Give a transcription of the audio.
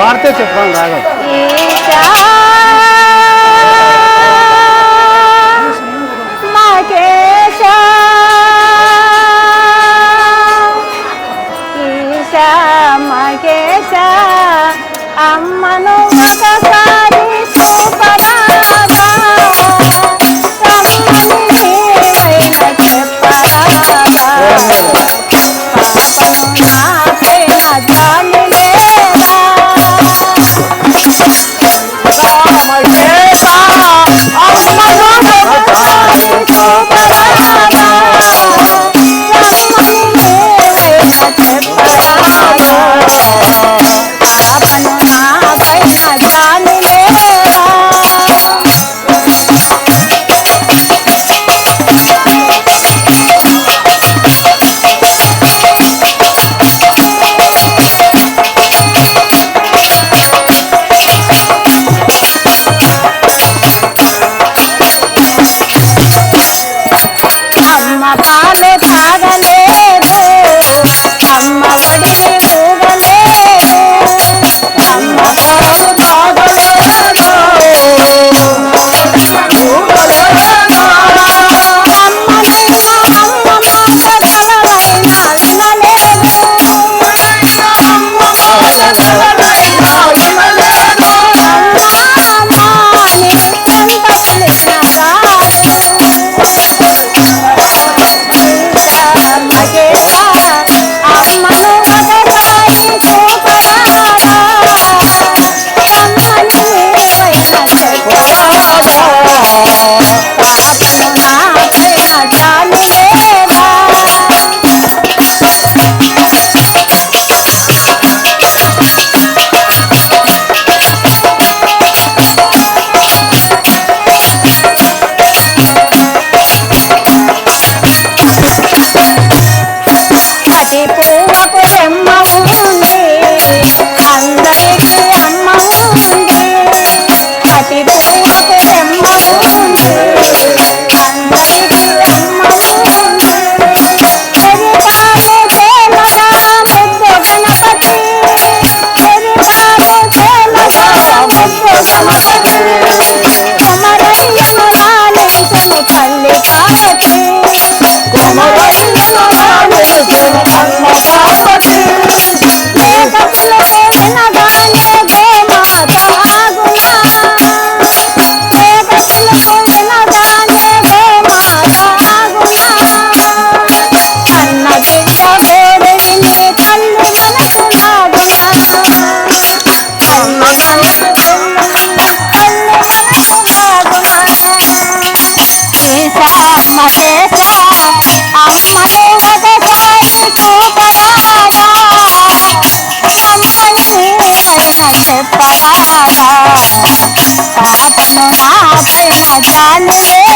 పాడితే చెప్పాను రాగం. ఈశా అమ్మను ఒకసారి भालो भागले Hello.